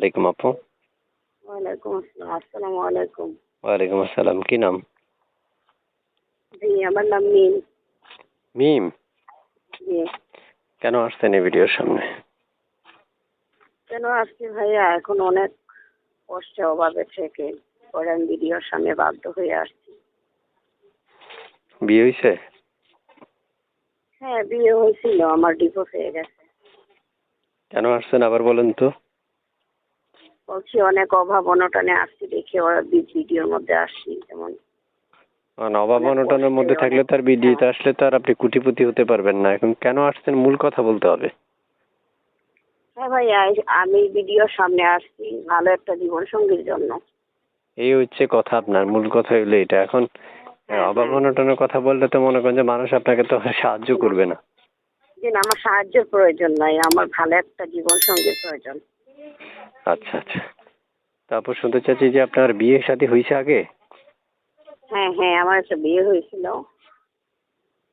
আলাইকুম আপু। ওয়ালাইকুম আসসালাম আসসালামু আলাইকুম। ওয়ালাইকুম আসসালাম কি নাম? জি আমার নাম মিম। মিম? জি। কেন আসছেন এই ভিডিওর সামনে? কেন আসছি ভাইয়া? এখন অনেক কষ্টে অভাবে থেকে পরে ভিডিওর সামনে বাধ্য হয়ে আসছি। বিয়ে হয়েছে হ্যাঁ বিয়ে হয়েছিল আমার ডিভোর্স হয়ে গেছে। কেন আসছেন আবার বলেন তো? বলছি অনেক অভাব অনটনে আসছি দেখে ওরা ভিডিওর মধ্যে আসছি যেমন অভাব অনটনের মধ্যে থাকলে তার ভিডিওতে আসলে তো আর আপনি কুটিপুতি হতে পারবেন না। এখন কেন আসছেন মূল কথা বলতে হবে? হ্যাঁ ভাইয়া এই- আমি ভিডিওর সামনে আসছি ভালো একটা জীবন সঙ্গীর জন্য। এই হচ্ছে কথা আপনার মূল কথা হইল এটা। এখন হ্যাঁ, অভাব হ্যাঁ। অনটনের কথা বললে তো মনে করেন যে মানুষ আপনাকে তো সাহায্য করবে না, আমার সাহায্যের প্রয়োজন নাই আমার ভালো একটা জীবন সঙ্গীর প্রয়োজন। আচ্ছা আচ্ছা। তারপর শুনতে চাচ্ছি যে আপনার বিয়ে শাদী হয়েছে আগে? হ্যাঁ হ্যাঁ আমার একটা বিয়ে হয়েছিল।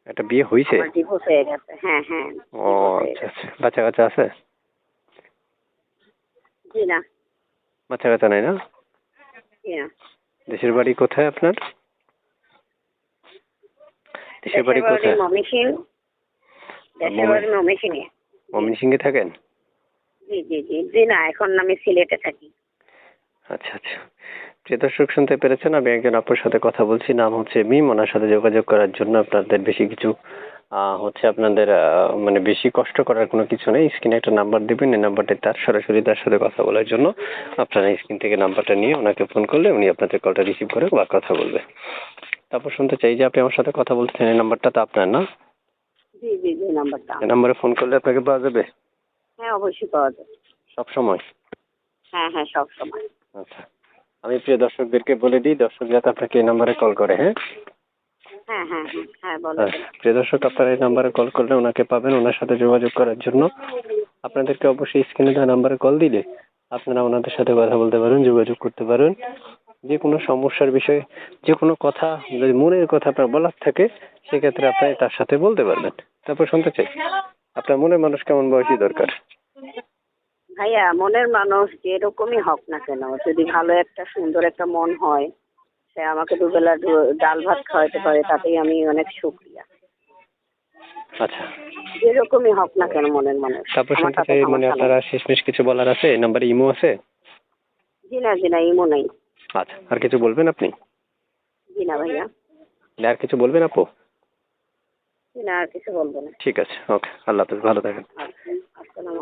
একটা বিয়ে হয়েছে ডিভোর্স হয়ে গেছে। হ্যাঁ হ্যাঁ ও আচ্ছা আচ্ছা। বাচ্চা কাচ্চা আছে? জি না। বাচ্চা কাচ্চা নাই না? দেশের বাড়ি কোথায় আপনার? দেশের বাড়ি কোথায়? মমিসিং দেশের বাড়ি মমিসিংয়ে ময়মনসিংহে থাকেন? জি জি জি। জি না এখন আমি সিলেটে থাকি। আচ্ছা আচ্ছা। প্রিয় দর্শক শুনতে পেরেছেন? আমি একজন আপুর সাথে কথা বলছি। নাম হচ্ছে মিম। ওনার সাথে যোগাযোগ করার জন্য আপনাদের বেশি কিছু আহ, হচ্ছে আপনাদের মানে বেশি কষ্ট করার কোনো কিছু নেই। স্ক্রিনে একটা নাম্বার দিবেন। এই নাম্বারটা তার সরাসরি তার সাথে কথা বলার জন্য আপনারা স্ক্রিন থেকে নাম্বারটা নিয়ে ওনাকে ফোন করলে উনি আপনাদের কলটা রিসিভ করে বা কথা বলবে। তারপর শুনতে চাই যে আপনি আমার সাথে কথা বলছেন এই নাম্বারটা তো আপনার না? জি জি জি নাম্বারটা। নাম্বারে ফোন করলে আপনাকে পাওয়া যাবে? হ্যাঁ অবশ্যই পাওয়া যাবে সব সময়? হ্যাঁ হ্যাঁ সব সময়। আচ্ছা। আমি প্রিয় দর্শকদেরকে বলে দিই দর্শক যাতে আপনাকে এই নাম্বারে কল করে হ্যাঁ? হ্যাঁ হ্যাঁ হ্যাঁ হ্যাঁ বলো। হ্যাঁ, প্রিয় দর্শক আপনারা এই নাম্বারে কল করলে ওনাকে পাবেন ওনার সাথে যোগাযোগ করার জন্য। আপনাদেরকে অবশ্যই স্ক্রিনে দেওয়া নাম্বারে কল দিলে আপনারা ওনাদের সাথে কথা বলতে পারেন যোগাযোগ করতে পারেন। যে কোনো সমস্যার বিষয়ে যে কোনো কথা যদি মনের কথা আপনার বলার থাকে সেক্ষেত্রে আপনি তার সাথে বলতে পারবেন। তারপর শুনতে চাই। আপনার মনের মানুষ কেমন বয়সী দরকার? ভাইয়া মনের মানুষ যেরকমই হোক না কেন যদি ভালো একটা সুন্দর একটা মন হয় সে আমাকে দুবেলা ডাল ভাত খাওয়াতে পারে তাতেই আমি অনেক সুক্রিয়া। আচ্ছা। যেরকমই হোক না কেন মনের মানুষ তারপর আমার শুনতে চাই মানে আপনারা শেষমেশ কিছু বলার আছে? নাম্বারে ইমো আছে? জি না জি না ইমো নেই। আচ্ছা আর কিছু বলবেন আপনি? জি না ভাইয়া। আর কিছু বলবেন আপু? না আর কিছু বলব না। ঠিক আছে ওকে আল্লাহ হাফেজ ভালো থাকেন। আচ্ছা আসসালামু